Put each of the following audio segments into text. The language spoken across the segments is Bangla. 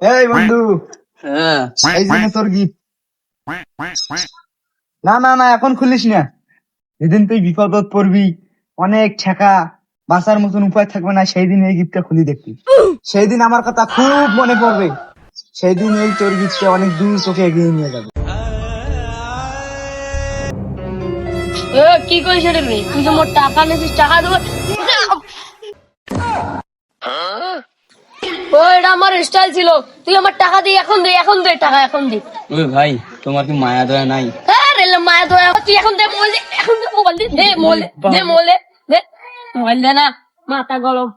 এই বন্ধু হ্যাঁ এই জন্য তোর গিফট না না না এখন খুলিস না। যেদিন তুই বিপদত পড়বি অনেক ঠেকা বাঁচার মতন উপায় থাকবে না সেই দিন এই গিফটটা খুলি দেখবি। সেই দিন আমার কথা খুব মনে পড়বে। সেই দিন এই তোর গিফটটা অনেক দূর চোখে এগিয়ে নিয়ে যাবে। কি করিস রে রে? তুই তো মোর টাকা নিছিস টাকা দেবো। ও এটা আমার স্টাইল ছিল। তুই আমার টাকা এখন দে এখন দে টাকা এখন দে। ওই ভাই তোমার কি মায়া দয়া নাই? হ্যাঁ রে লে, মায়া দয়া। তুই এখন দে দে এখন দে মোবাইল দে দে মোবাইল দে, মোবাইল দে মোবাইল দে না মাথা গরম।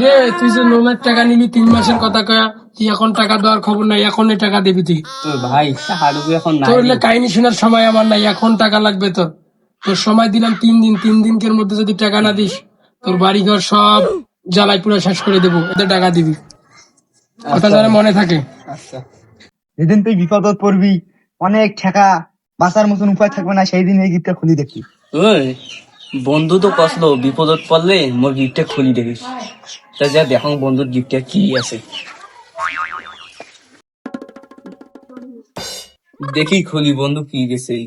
রে তুই যে লোনের টাকা নিলি তিন মাসের কথা কয়া তুই এখন টাকা দেওয়ার খবর নাই এখন টাকা দিবি তুই। ভাই এখন তোর হলে কাহিনী শোনার সময় আমার নাই এখন টাকা লাগবে তোর। তোর সময় দিলাম তিন দিন তিন দিনের মধ্যে যদি টাকা না দিস। তোর বাড়ি ঘর সব জ্বালাই পুরো শেষ করে দেবো এতে টাকা দিবি। কথা যেন মনে থাকে। আচ্ছা। যেদিন তুই বিপদত পড়বি অনেক ঠেকা বাঁচার মতন উপায় থাকবে না সেই দিন এই গিফটটা খুলি দেখবি। ওই বন্ধু তো কসলো বিপদত পড়লে মোর গিফটে খুলি দেখিস। তা যা দেখো বন্ধুর গিফটে কি আছে। দেখি খুলি বন্ধু কি গেছে এই।